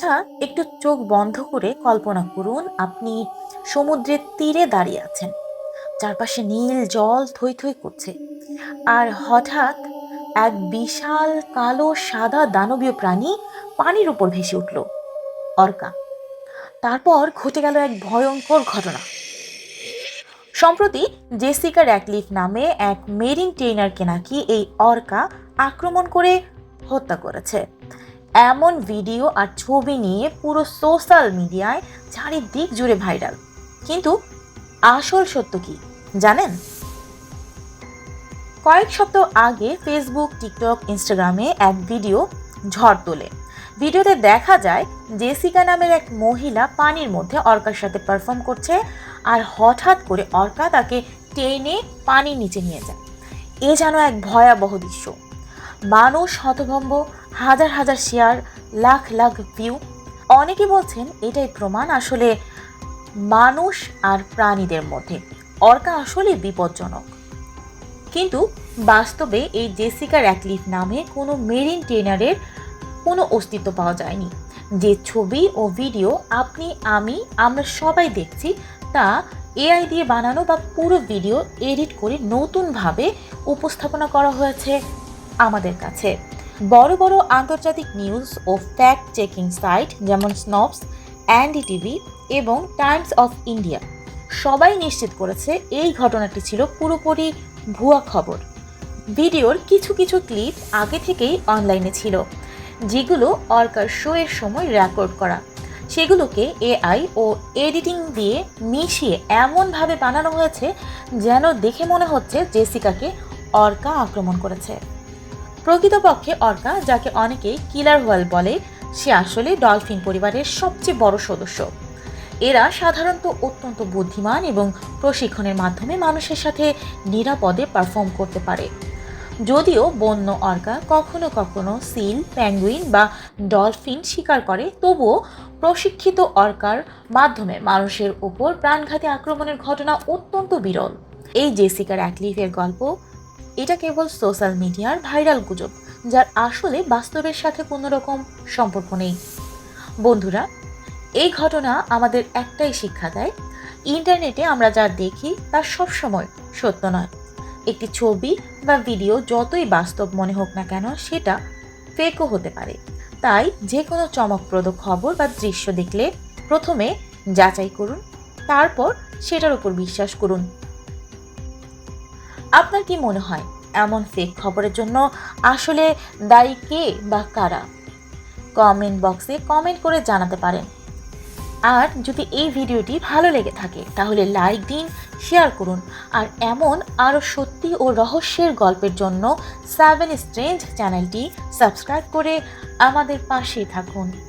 আচ্ছা একটু চোখ বন্ধ করে কল্পনা করুন আপনি সমুদ্রের তীরে দাঁড়িয়ে আছেন। চারপাশে নীল জল থই থই করছে। আর হঠাৎ এক বিশাল কালো সাদা দানবীয় প্রাণী পানির উপর ভেসে উঠল। অর্কা, তারপর ঘটে গেল এক ভয়ঙ্কর ঘটনা। সম্প্রতি জেসিকা র্যাকলিফ নামে এক মেরিন ট্রেনারকে নাকি এই অর্কা আক্রমণ করে হত্যা করেছে। এমন ভিডিও আর ছবি নিয়ে পুরো সোশ্যাল মিডিয়ায় চারিদিক জুড়ে ভাইরাল। কিন্তু আসল সত্য কি, জানেন? কয়েক সপ্তাহ আগে ফেসবুক টিকটক ইনস্টাগ্রামে এক ভিডিও ঝড় তোলে। ভিডিওতে দেখা যায়, জেসিকা নামের এক মহিলা পানির মধ্যে অর্কার সাথে পারফর্ম করছে আর হঠাৎ করে অর্কা তাকে টেনে পানির নিচে নিয়ে যায়। এ যেন এক ভয়াবহ দৃশ্য। মানুষ হতভম্ব, হাজার হাজার শেয়ার, লাখ লাখ ভিউ অনেকে বলছেন এটাই প্রমাণ আসলে মানুষ আর প্রাণীদের মধ্যে। অর্কা আসলে বিপজ্জনক। কিন্তু বাস্তবে এই জেসিকা র্যাকলিফ নামে কোনো মেরিন ট্রেনারের কোনো অস্তিত্ব পাওয়া যায়নি। যে ছবি ও ভিডিও আপনি, আমি, আমরা সবাই দেখছি, তা এআই দিয়ে বানানো বা পুরো ভিডিও এডিট করে নতুনভাবে উপস্থাপনা করা হয়েছে। আমাদের কাছে। বড় বড় আন্তর্জাতিক নিউজ ও ফ্যাক্ট চেকিং সাইট যেমন স্নপস অ্যান্ডি টিভি এবং টাইমস অফ ইন্ডিয়া সবাই নিশ্চিত করেছে এই ঘটনাটি ছিল পুরোপুরি ভুয়া খবর। ভিডিওর কিছু কিছু ক্লিপ আগে থেকেই অনলাইনে ছিল, যেগুলো অর্কার শো এর সময় রেকর্ড করা। সেগুলোকে এআই ও এডিটিং দিয়ে মিশিয়ে এমনভাবে বানানো হয়েছে যেন দেখে মনে হচ্ছে জেসিকাকে অর্কা আক্রমণ করেছে। প্রকৃতপক্ষে অর্কা, যাকে অনেকেই কিলার হোয়াল বলে, সে আসলে ডলফিন পরিবারের সবচেয়ে বড় সদস্য। এরা সাধারণত অত্যন্ত বুদ্ধিমান এবং প্রশিক্ষণের মাধ্যমে মানুষের সাথে নিরাপদে পারফর্ম করতে পারে। যদিও বন্য অর্কা কখনো কখনো সিল, প্যাঙ্গুইন বা ডলফিন শিকার করে, তবুও প্রশিক্ষিত অর্কার মাধ্যমে মানুষের উপর প্রাণঘাতী আক্রমণের ঘটনা অত্যন্ত বিরল। এই জেসিকার অ্যাকলিফের গল্প এটা কেবল সোশ্যাল মিডিয়ার ভাইরাল গুজব, যার আসলে বাস্তবের সাথে কোনো রকম সম্পর্ক নেই। বন্ধুরা, এই ঘটনা আমাদের একটাই শিক্ষা দেয়, ইন্টারনেটে আমরা যা দেখি তা সবসময় সত্য নয়। একটি ছবি বা ভিডিও যতই বাস্তব মনে হোক না কেন, সেটা ফেকও হতে পারে। তাই যে কোনো চমকপ্রদ খবর বা দৃশ্য দেখলে প্রথমে যাচাই করুন, তারপর সেটার উপর বিশ্বাস করুন। আপনার কি মনে হয় এমন ফেক খবরের জন্য আসলে দায়ী কে বা কারা? কমেন্ট বক্সে কমেন্ট করে জানাতে পারেন। আর যদি এই ভিডিওটি ভালো লেগে থাকে, তাহলে লাইক দিন শেয়ার করুন। আর এমন আরও সত্যি ও রহস্যের গল্পের জন্য সেভেন স্ট্রেঞ্জ চ্যানেলটি সাবস্ক্রাইব করে আমাদের পাশেই থাকুন।